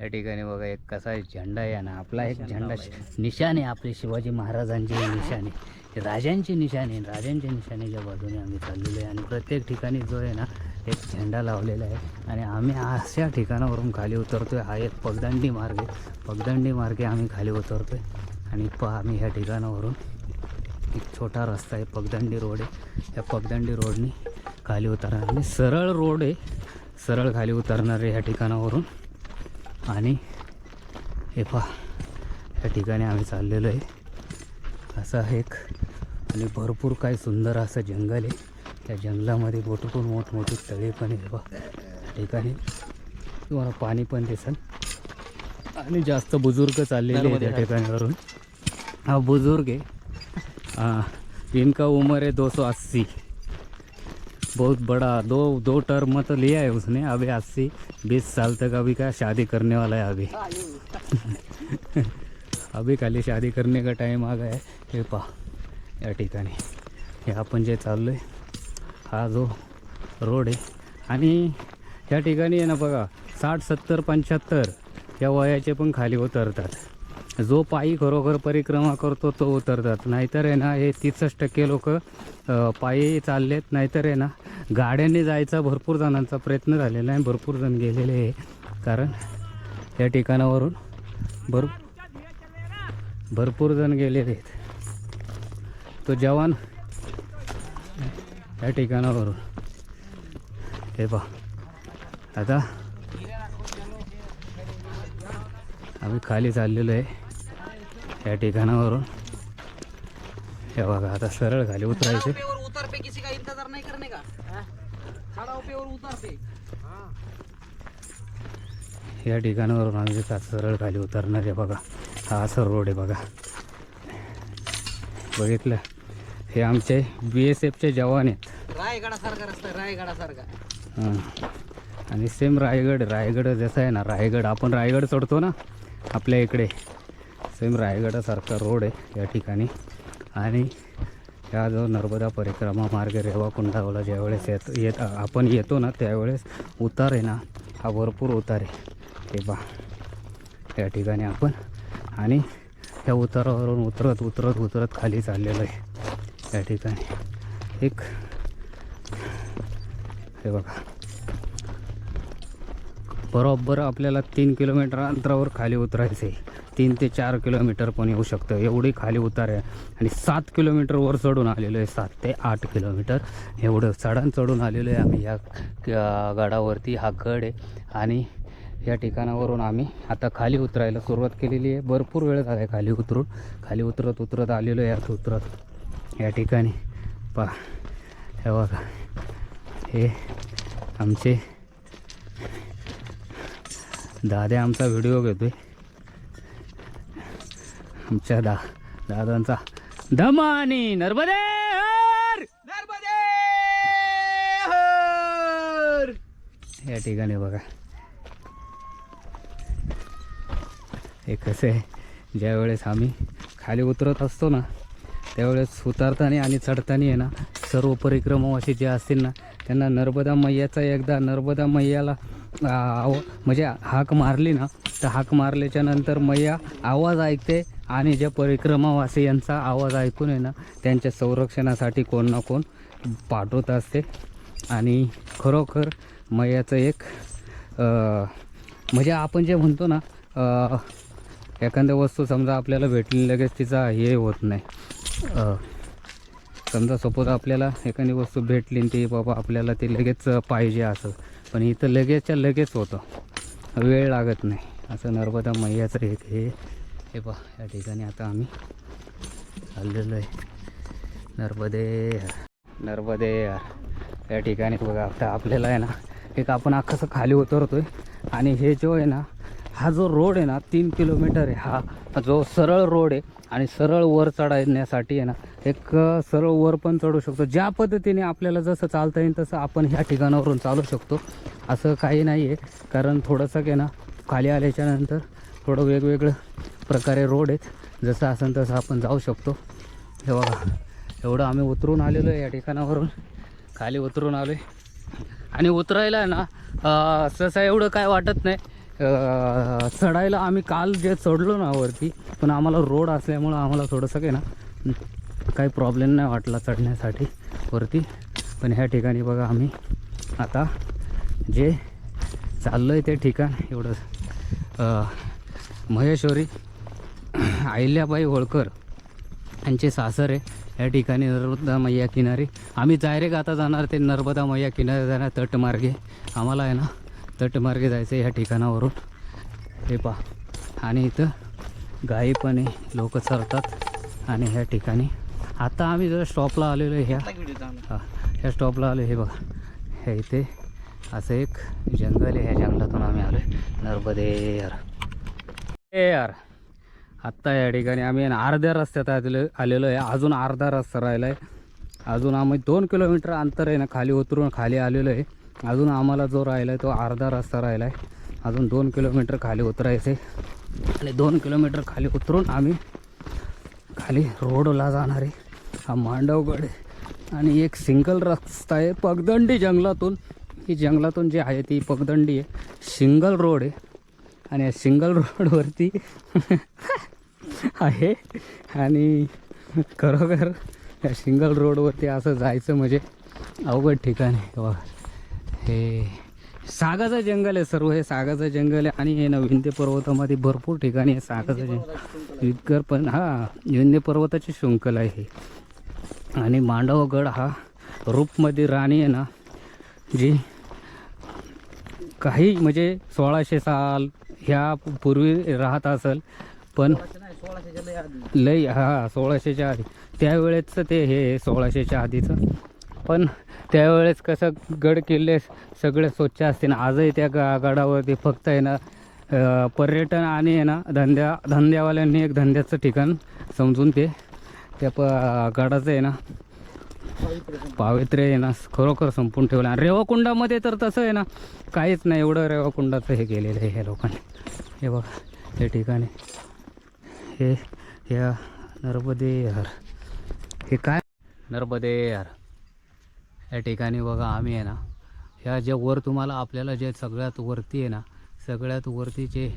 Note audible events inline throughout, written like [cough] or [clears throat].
या ठिकाणी बघा एक कसा झेंडा आहे ना आपला एक झेंडा निशाण आहे आपले शिवाजी महाराजांची निशाण. आहे राजांची निशाण आहे राजांच्या निशाणीच्या बाजूने आम्ही चाललेलो आहे आणि प्रत्येक ठिकाणी जो आहे ना एक झेंडा लावलेला आहे. आणि आम्ही अशा ठिकाणावरून खाली उतरतो आहे हा एक पगदंडी मार्ग आहे. पगदंडी मार्गे आम्ही खाली उतरतो आहे आणि पहा आम्ही ह्या ठिकाणावरून एक छोटा रस्ता आहे पगदंडी रोड आहे. या पगदंडी रोडने खाली उतरणार आणि सरळ रोड आहे. सरळ खाली उतरणार आहे ह्या ठिकाणावरून. आणि हे पहा या ठिकाणी आम्ही चाललेलो आहे. असा एक आणि भरपूर काय सुंदर असं जंगल आहे. त्या जंगलामध्ये भरपूर मोठमोठी तळे पण आहे बघा. त्या ठिकाणी तुम्हाला पाणी पण दिसेल. आणि जास्त बुजुर्ग चाललेले आहे त्या ठिकाणावरून. हा बुजुर्ग आहे. हाँ इनका उम्र है दो सौ अस्सी. बहुत बड़ा दो दो टर्म तो लिया है उसने अभी अस्सी. बीस साल तक अभी का शादी करने वाला है अभी। अभी खाली शादी करने का टाइम आ गया है। हे पहा या ठिकाणी। हे आपण जे चाललो आहे हा जो रोड आहे. आणि या ठिकाणी आहे ना बघा साठ सत्तर पंच्याहत्तर या वयाचे पण खाली उतरतात. जो पायी खरोखर परिक्रमा करतो तो उतरतात. नाहीतर आहे ना हे तीसच टक्के लोक पायी चाललेत. नाहीतर आहे ना गाड्यांनी जायचा भरपूर जणांचा प्रयत्न झालेला आहे. भरपूर जण गेलेले आहे. कारण या ठिकाणावरून भर भरपूर जण गेलेले आहेत. तो जवान या ठिकाणावरून. हे पहा. आता आम्ही खाली चाललेलो आहे. या ठिकाणावरून. हे बघा आता सरळ खाली उतरायचे. किसी का इंतजार नहीं का? या ठिकाणावरून आम्ही सरळ खाली उतरणार आहे बघा. हा असं रोड आहे बघा. बघितलं? हे आमचे बी एस एफचे जवान आहेत. रायगडा सारखा रस्ता आहे, रायगडा सारखा हां. आणि सेम रायगड रायगड जसं आहे ना रायगड आपण रायगड चढतो ना आपल्या इकडे. सेम रायगडासारखा रोड आहे या ठिकाणी. आणि ह्या जो नर्मदा परिक्रमा मार्ग रेवा कुंडावला ज्यावेळेस येत येत आपण येतो ना त्यावेळेस उतार आहे ना हा भरपूर उतार आहे. हे पहा. या ठिकाणी आपण आणि त्या उतारावरून उतरत उतरत उतरत खाली चाललेलं आहे. या ठिकाणी एक हे बघा. बरोबर आपल्याला तीन किलोमीटर अंतरावर खाली उतरायचं आहे. तीन ते चार किलोमीटर पण येऊ शकतं. एवढी खाली उतार आहे. आणि सात किलोमीटर वर चढून आलेलो आहे. सात ते आठ किलोमीटर. एवढं चढण चढून आलेलो आहे आम्ही. या गडावरती हा गड आहे. आणि या ठिकाणावरून आम्ही आता खाली उतरायला सुरुवात केलेली आहे. भरपूर वेळ झाला आहे खाली उतरून. खाली उतरत उतरत आलेलो आहे. यात उतरत या ठिकाणी पा हे बघा. हे आमचे दादा आमचा व्हिडिओ घेतो आहे आमच्या दा दादांचा. धमानी नर्मदे! या ठिकाणी बघा. हे कसं आहे ज्यावेळेस आम्ही खाली उतरत असतो ना त्यावेळेस उतरताना आणि चढताना आहे ना सर्व परिक्रमावासी जे असतील ना त्यांना नर्मदा मैयाचा एकदा नर्मदा मैयाला आव म्हणजे हाक मारली ना तर हाक मारल्याच्या नंतर मैया आवाज ऐकते आणि ज्या परिक्रमावासी यांचा आवाज ऐकून आहे ना त्यांच्या संरक्षणासाठी कोण ना कोण पाठवत असते. आणि खरोखर मैयाचं एक म्हणजे आपण जे म्हणतो ना एखाद्या वस्तू समजा आपल्याला भेटली लगेच तिचा हे होत नाही. समजा सपोज आपल्याला एखादी वस्तू भेटली ती बाबा आपल्याला ती लगेच पाहिजे असं. पण इथं लगेचच्या लगेच होतं. वेळ लागत नाही. असं नर्मदा मैयाचं एक हे हे पहा या ठिकाणी आता आम्ही चाललेलो आहे. नर्मदे नर्मदे या ठिकाणी बघा आता आपल्याला आहे ना एक आपण अख्खंसं खाली उतरतोय आणि हे जो आहे ना हा जो रोड आहे ना तीन किलोमीटर आहे. हा जो सरळ रोड आहे आणि सरळ वर चढण्यासाठी आहे ना एक सरळ वर पण चढू शकतो. ज्या पद्धतीने आपल्याला जसं चालता येईल तसं आपण ह्या ठिकाणावरून चालू शकतो. असं काही नाही आहे कारण थोडंसं आहे ना खाली आल्याच्यानंतर थोडं वेगवेगळं प्रकारे रोड आहेत. जसं असेल तसं आपण जाऊ शकतो. हे बघा एवढं आम्ही उतरून आलेलो आहे या ठिकाणावरून. खाली उतरून आलो आहे आणि उतरायला आहे ना अं, सहसा एवढं काय वाटत नाही. चढायला आम्ही काल जे चढलो ना वरती पण आम्हाला रोड असल्यामुळं आम्हाला थोडंसं काय ना काही प्रॉब्लेम नाही वाटला चढण्यासाठी वरती. पण ह्या ठिकाणी बघा आम्ही आता जे चाललं आहे ते ठिकाण एवढं महेश्वरी अहिल्याबाई होळकर यांचे सासर आहे या ठिकाणी नर्मदा मैया किनारी. आम्ही डायरेक्ट आता जाणार ते नर्मदा मैया किनारी जाणार तटमार्गे. आम्हाला आहे ना तटमार्गे जायचं आहे ह्या ठिकाणावरून. हे पहा. आणि इथं गाई पण आहे लोक चरतात आणि ह्या ठिकाणी आता आम्ही जर स्टॉपला आलेलो आहे. ह्या ह्या स्टॉपला आलो हे बघा. हे इथे असं एक जंगल आहे. ह्या जंगलातून आम्ही आलो आहे नर्मदे यार. ए यार. आत्ता या ठिकाणी आम्ही आहे ना अर्ध्या रस्त्यात आलेलो आलेलो आहे. अजून अर्धा रस्ता राहिला आहे अजून आम्ही दोन किलोमीटर अंतर आहे ना खाली उतरून खाली आलेलो आहे. अजून आम्हाला जो राहिला आहे तो अर्धा रस्ता राहिला आहे अजून दोन किलोमीटर खाली उतरायचं आहे आणि दोन किलोमीटर खाली उतरून आम्ही खाली रोडला जाणार आहे. हा मांडवगड आहे. आणि एक सिंगल रस्ता आहे पगदंडी जंगलातून. ही जंगलातून जी आहे ती पगदंडी आहे. सिंगल रोड आहे. आणि या सिंगल रोडवरती आहे. आणि खरोखर या सिंगल रोडवरती असं जायचं म्हणजे अवघड ठिकाण आहे. बघा हे सागाचं जंगल आहे सर्व. हे सागाचं जंगल आहे आणि हे ना विंध्य पर्वतामध्ये भरपूर ठिकाणी आहे सागाचं जंगल. इतकर पण हा विंध्य पर्वताची शृंखल आहे आणि मांडवगड हा रूपमध्ये राणी आहे ना जी काही म्हणजे सोळाशे साल ह्या पूर्वी राहत असेल पण लई हा सोळाशेच्या आधी. त्यावेळेचं ते हे सोळाशेच्या आधीचं. पण त्यावेळेस कसं गड किल्ले सगळे स्वच्छ असते ना आजही त्या गा गडावरती फक्त आहे ना पर्यटन आणि आहे ना धंद्या धंद्यावाल्यांनी एक धंद्याचं ठिकाण समजून ते त्या प गडाचं आहे ना पावित्र्य आहे ना खरोखर संपून ठेवलं. आणि रेवाकुंडामध्ये तर तसं आहे ना काहीच नाही. एवढं रेवाकुंडाचं हे केलेलं आहे ह्या लोकांनी. हे बघा हे ठिकाणी हे ह्या नर्मदे हर हे काय? नर्मदे हर या ठिकाणी बघा आम्ही आहे ना ह्या ज्या वर तुम्हाला आपल्याला जे सगळ्यात वरती आहे ना सगळ्यात वरती जे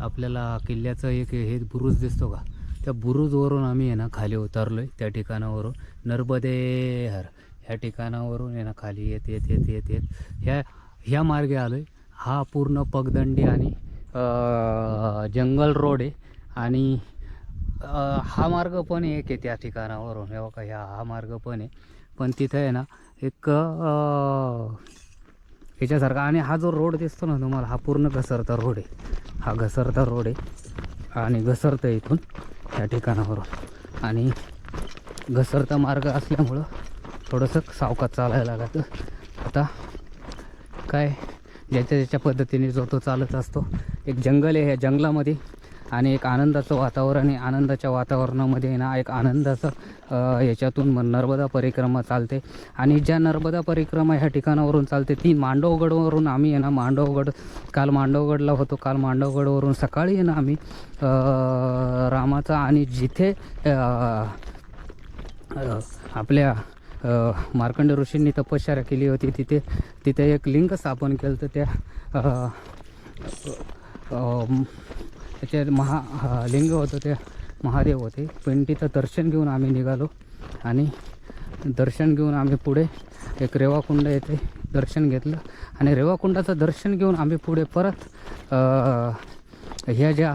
आपल्याला किल्ल्याचं एक हे बुरुज दिसतो का? त्या बुरुजवरून आम्ही आहे ना खाली उतरलो आहे त्या ठिकाणावरून. नर्मदे हर ह्या ठिकाणावरून आहे ना खाली येत येत येत येत येत. ह्या ह्या मार्गे आलो आहे हा पूर्ण पगदंडी आणि जंगल रोड आहे. आणि हा मार्ग पण एक आहे त्या ठिकाणावरून. हे बघा ह्या हा मार्ग पण आहे. पण तिथं आहे ना एक याच्यासारखा. आणि हा जो रोड दिसतो ना तुम्हाला हा पूर्ण घसरता रोड आहे. हा घसरता रोड आहे. आणि घसरतं इथून त्या ठिकाणावरून. आणि घसरता मार्ग असल्यामुळं थोडंसं सावकात चालायला लागतं. आता काय ज्याच्या ज्याच्या पद्धतीने जो तो चालत असतो एक जंगल आहे ह्या जंगलामध्ये. आणि एक आनंदाचं वातावरण आहे. आनंदाच्या वातावरणामध्ये ना एक आनंदाचं याच्यातून नर्मदा परिक्रमा चालते. आणि ज्या नर्मदा परिक्रमा ह्या ठिकाणावरून चालते ती मांडवगडवरून आम्ही आहे ना मांडवगड काल मांडवगडला होतो. काल मांडवगडवरून सकाळी आहे ना आम्ही रामाचा आणि जिथे आपल्या मार्कंड ऋषींनी तपश्चर्या केली होती तिथे तिथे एक लिंग स्थापन केलं तर त्या त्याच्यात त्याचे महा लिंग होतं ते महादेव होते. पण तिथं दर्शन घेऊन आम्ही निघालो आणि दर्शन घेऊन आम्ही पुढे एक रेवाकुंड येथे दर्शन घेतलं. आणि रेवाकुंडाचं दर्शन घेऊन आम्ही पुढे परत ह्या ज्या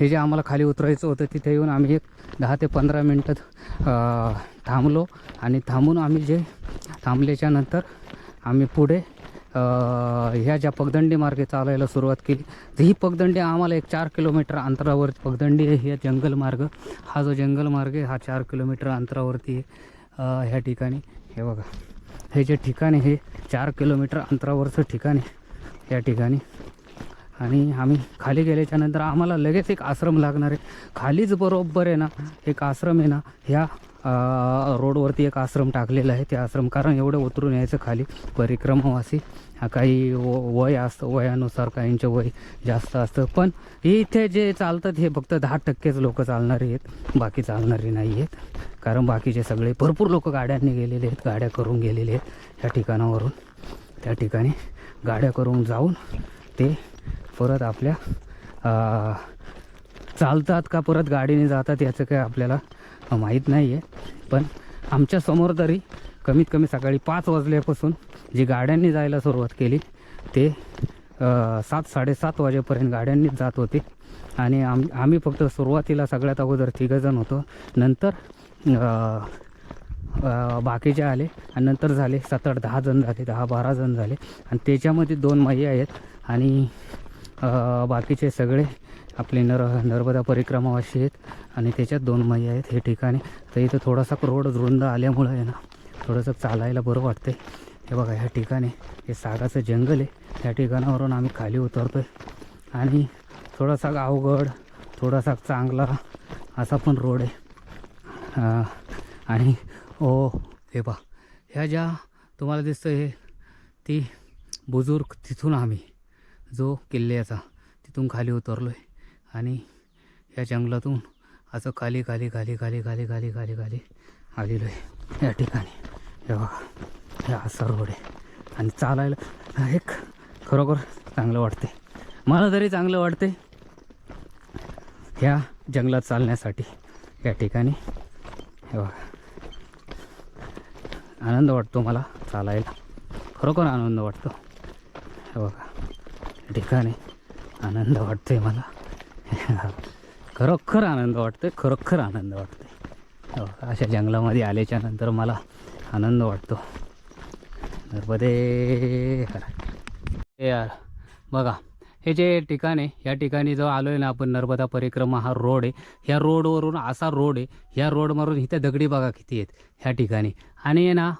हे जे आम्हाला खाली उतरायचं होतं तिथे येऊन आम्ही एक दहा ते पंधरा मिनटं थांबलो. आणि थांबून आम्ही जे थांबल्याच्यानंतर आम्ही पुढे ह्या ज्या पगदंडी मार्गे चालायला सुरुवात केली तर ही पगदंडी आम्हाला एक चार किलोमीटर अंतरावर पगदंडी आहे हे जंगल मार्ग. हा जो जंगल मार्ग आहे हा चार किलोमीटर अंतरावरती आहे ह्या ठिकाणी. हे बघा हे जे ठिकाण आहे हे चार किलोमीटर अंतरावरचं ठिकाण आहे या ठिकाणी. आणि आम्ही खाली गेल्याच्यानंतर आम्हाला लगेच एक आश्रम लागणार आहे. खालीच बरोबर आहे ना एक आश्रम आहे ना ह्या रोडवरती एक आश्रम टाकलेला आहे. ते आश्रम कारण एवढं उतरून यायचं खाली. परिक्रमावासी हा काही व वय असतं वयानुसार काहींचं वय जास्त असतं. पण इथे जे चालतात हे फक्त दहा टक्केच लोक चालणारे आहेत. बाकी चालणारे नाही आहेत. कारण बाकीचे सगळे भरपूर लोक गाड्यांनी गेलेले आहेत गाड्या करून गेलेले आहेत ह्या ठिकाणावरून. त्या ठिकाणी गाड्या करून जाऊन ते परत आपल्या चालतात का परत गाडीने जातात याचं काय आपल्याला माहीत नाही आहे पण आमच्यासमोर तरी कमीत कमी सकाळी पाच वाजल्यापासून जी गाड्यांनी जायला सुरुवात केली ते सात साडेसात वाजेपर्यंत गाड्यांनीच जात होते. आणि आम आम्ही फक्त सुरुवातीला सगळ्यात अगोदर तिघंजण होतो. नंतर बाकीचे आले आणि नंतर झाले सात आठ दहा जण झाले दहा बारा जण झाले. आणि त्याच्यामध्ये दोन मैया आहेत आणि बाकीचे सगळे आपले नर नर्मदा परिक्रमावाशी आहेत. आणि त्याच्यात दोन मैया आहेत हे ठिकाणी. तर इथं थोडासा रोड रुंद आल्यामुळं आहे ना थोडंसं चालायला बरं वाटतं हे बघा ह्या ठिकाणी हे सागाचं जंगल आहे. त्या ठिकाणावरून आम्ही खाली उतरतो आहे आणि थोडासा अवघड थोडासा चांगला असा पण रोड आहे. आणि ओ हे बा ह्या ज्या तुम्हाला दिसतं हे ती बुजुर्ग तिथून आम्ही जो किल्ल्याचा तिथून खाली उतरलो आहे आणि या जंगलातून असं खाली खाली खाली खाली खाली खाली खाली खाली आलेलो आहे या ठिकाणी. हे बघा. हे असा रोड आहे आणि चालायला एक खरोखर चांगलं वाटते मला तरी चांगलं वाटते ह्या जंगलात चालण्यासाठी. या ठिकाणी. हे बघा. आनंद वाटतो मला चालायला. खरोखर आनंद वाटतो. हे बघा. ठिकाणी आनंद वाटतोय मला. खरोखर आनंद वाटतोय खरोखर आनंद वाटतोय. अशा जंगलामध्ये आल्याच्यानंतर मला आनंद वाटतो. नर्मदे हर. यार बघा हे जे ठिकाण आहे या ठिकाणी जो आलो आहे ना आपण नर्मदा परिक्रमा हा रोड आहे. ह्या रोडवरून असा रोड आहे ह्या रोडवरून इथे दगडी बघा किती आहेत ह्या ठिकाणी. आणि ना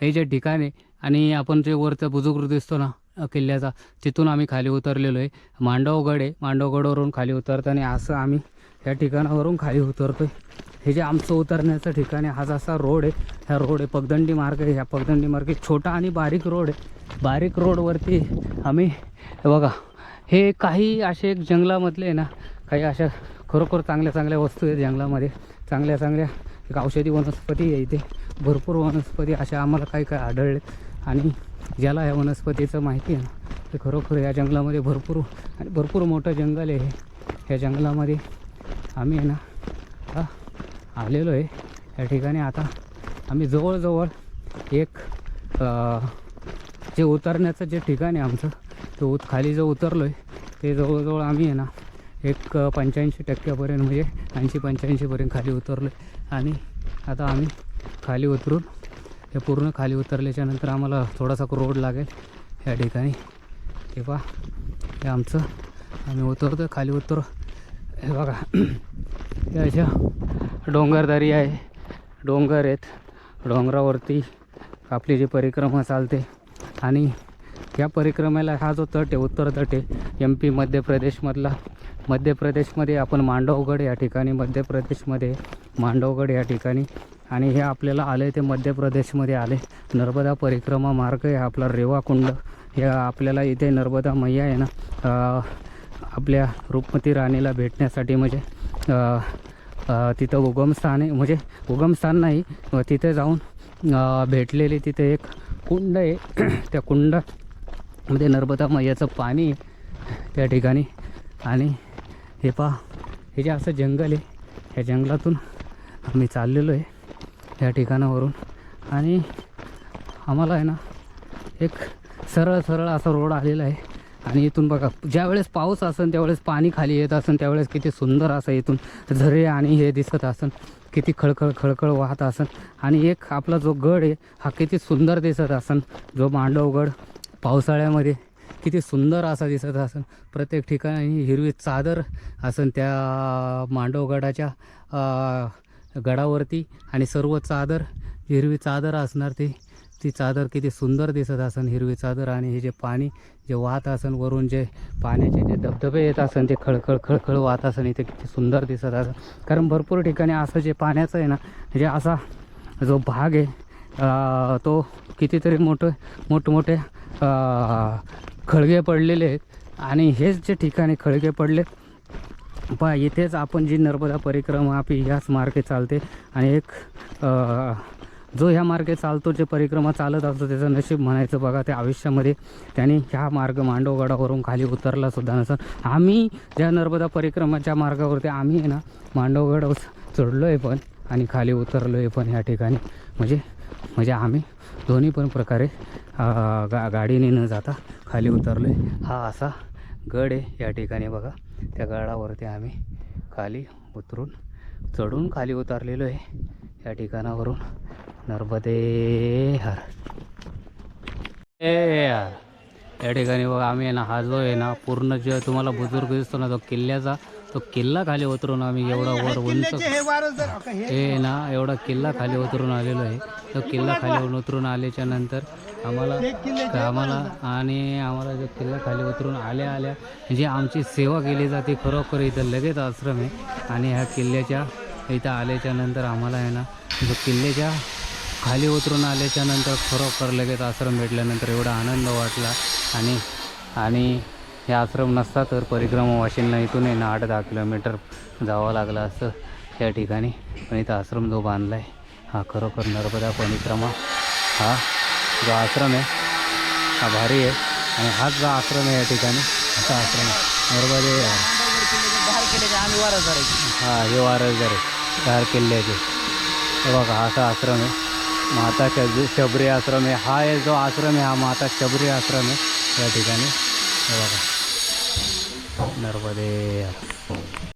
हे जे ठिकाण आहे आणि आपण जे वरचं बुजुर्ग दिसतो ना किल्ल्याचा तिथून आम्ही खाली उतरलेलो आहे. मांडवगड आहे मांडवगडवरून खाली उतरताना असं आम्ही या ठिकाणावरून खाली उतरतो आहे हे जे आमचं उतरण्याचं ठिकाण आहे हा जसा रोड आहे. ह्या रोड आहे पगदंडी मार्ग आहे. ह्या पगदंडी मार्ग एक छोटा आणि बारीक रोड आहे. बारीक रोडवरती आम्ही बघा हे काही असे एक जंगलामधले आहे ना काही अशा खरोखर चांगल्या चांगल्या वस्तू आहेत जंगलामध्ये. चांगल्या चांगल्या एक औषधी वनस्पती आहे इथे. भरपूर वनस्पती अशा आम्हाला काही काही आढळले आणि ज्याला ह्या वनस्पतीचं माहिती आहे ना ते खरोखर या जंगलामध्ये भरपूर आणि भरपूर मोठं जंगल आहे हे. ह्या जंगलामध्ये आम्ही आहे ना आलेलो आहे. या ठिकाणी आता आम्ही जवळजवळ एक जे उतरण्याचं जे ठिकाण आहे आमचं ते उत खाली जो उतरलो आहे ते जवळजवळ आम्ही आहे ना एक पंच्याऐंशी टक्क्यापर्यंत म्हणजे ऐंशी पंच्याऐंशीपर्यंत खाली उतरलो आहे. आणि आता आम्ही खाली उतरून हे पूर्ण खाली उतरल्याच्या नंतर आम्हाला थोडासा रोड लागेल या ठिकाणी. हे पहा हे आमचं आम्ही उतरतो खाली उतर हे बघा. [clears throat] हे अशा डोंगरदरी आहे. डोंगर आहेत. डोंगरावरती आपली जी परिक्रमा चालते. आणि या परिक्रमेला हा जो तट आहे उत्तर तट आहे एम पी मध्य प्रदेशमधला. मध्य प्रदेशमध्ये आपण मांडवगड या ठिकाणी मध्य प्रदेशमध्ये मांडवगड या ठिकाणी. आणि हे आपल्याला आले ते मध्य प्रदेशमध्ये आले नर्मदा परिक्रमा मार्ग आहे आपला रेवाकुंड हे आपल्याला इथे नर्मदा मैया आहे ना आपल्या रूपमती राणीला भेटण्यासाठी म्हणजे तिथं उगमस्थान आहे. म्हणजे उगमस्थान नाही तिथे जाऊन भेटलेली भेटलेले तिथे एक कुंड आहे. [clears throat] त्या कुंडामध्ये नर्मदा मैयाचं पाणी आहे त्या ठिकाणी. आणि हे पा हे जे असं जंगल आहे ह्या जंगलातून आम्ही चाललेलो आहे या ठिकाणावरून. आणि आम्हाला आहे ना एक सरळ सरळ असा रोड आलेला आहे. आणि इथून बघा ज्यावेळेस पाऊस असेल त्यावेळेस पाणी खाली येत असेल त्यावेळेस किती सुंदर असं इथून झरे आणि हे दिसत असेल किती खळखळ खळखळ वाहत असेल आणि एक आपला जो गड आहे हा किती सुंदर दिसत असेल जो मांडवगड पावसाळ्यामध्ये किती सुंदर असा दिसत असेल प्रत्येक ठिकाणी हिरवी चादर असेल त्या मांडवगडाच्या गडावरती. आणि सर्व चादर हिरवी चादर असणार ती. ती चादर किती सुंदर दिसत असन हिरवी चादर आणि हे जे पाणी जे वाहत असन वरून जे पाण्याचे जे धबधबे येत असन ते खळखळ खळखळ वाहत असन इथे किती सुंदर दिसत असं कारण भरपूर ठिकाणी असं जे पाण्याचं आहे ना म्हणजे असा जो भाग आहे तो कितीतरी मोठं मोठमोठे खळगे पडलेले आहेत. आणि हेच जे ठिकाणी खळगे पडले पहा इथेच आपण जी नर्मदा परिक्रमा आपली ह्याच मार्गे चालते. आणि एक जो ह्या मार्गे चालतो जे परिक्रमा चालत असतो त्याचं नशीब म्हणायचं बघा त्या आयुष्यामध्ये त्याने ह्या मार्ग मांडवगडावरून खाली उतरला सुद्धा नसं. आम्ही ज्या नर्मदा परिक्रमाच्या मार्गावरती आम्ही आहे ना मांडवगड चढलो आहे पण आणि खाली उतरलो आहे पण ह्या ठिकाणी. म्हणजे म्हणजे आम्ही दोन्ही पण प्रकारे गा गाडीने न जाता खाली उतरलो आहे हा असा गड आहे या ठिकाणी बघा. त्या गडावरती आम्ही खाली उतरून चढून खाली उतरलेलो आहे. या ठिकाणावरून नर्मदे हर. ए यार. या ठिकाणी बघा आम्ही आहे ना हा जो आहे ना पूर्ण जे तुम्हाला बुजुर्ग दिसतो ना तो किल्ल्याचा तो किल्ला खाली उतरून आम्ही एवढा वर उंच हे ना एवढा किल्ला खाली उतरून आलेलो आहे. तो किल्ला खाली उतरून आल्याच्यानंतर आम्हाला आम्हाला आणि आम्हाला जो किल्ला खाली उतरून आल्या आल्या जी आमची सेवा केली जाते खरोखर इथं लगेच आश्रम आहे. आणि ह्या किल्ल्याच्या इथं आल्याच्यानंतर आम्हाला आहे ना जो किल्ल्याच्या खाली उतरून आल्याच्यानंतर खरोखर लगेच आश्रम भेटल्यानंतर एवढा आनंद वाटला. आणि आणि हे आश्रम नसता तर परिक्रमा वाशिंना इथून आहे ना आठ दहा किलोमीटर जावं लागलं असं या ठिकाणी. पण इथं आश्रम जो बांधला आहे हा खरोखर नर्मदा परिक्रमा हा जो आश्रम आहे हा भारी आहे. आणि हाच जो आश्रम आहे या ठिकाणी असा आश्रम आहे. नर्मदे हा हे वारसदार आहे. धार किल्ल्याचे हे बघा हा असा आश्रम आहे. माता शब शबरी आश्रम आहे. हा आहे जो आश्रम आहे हा माता शबरी आश्रम आहे. या ठिकाणी. हे बघा. नर्मदे.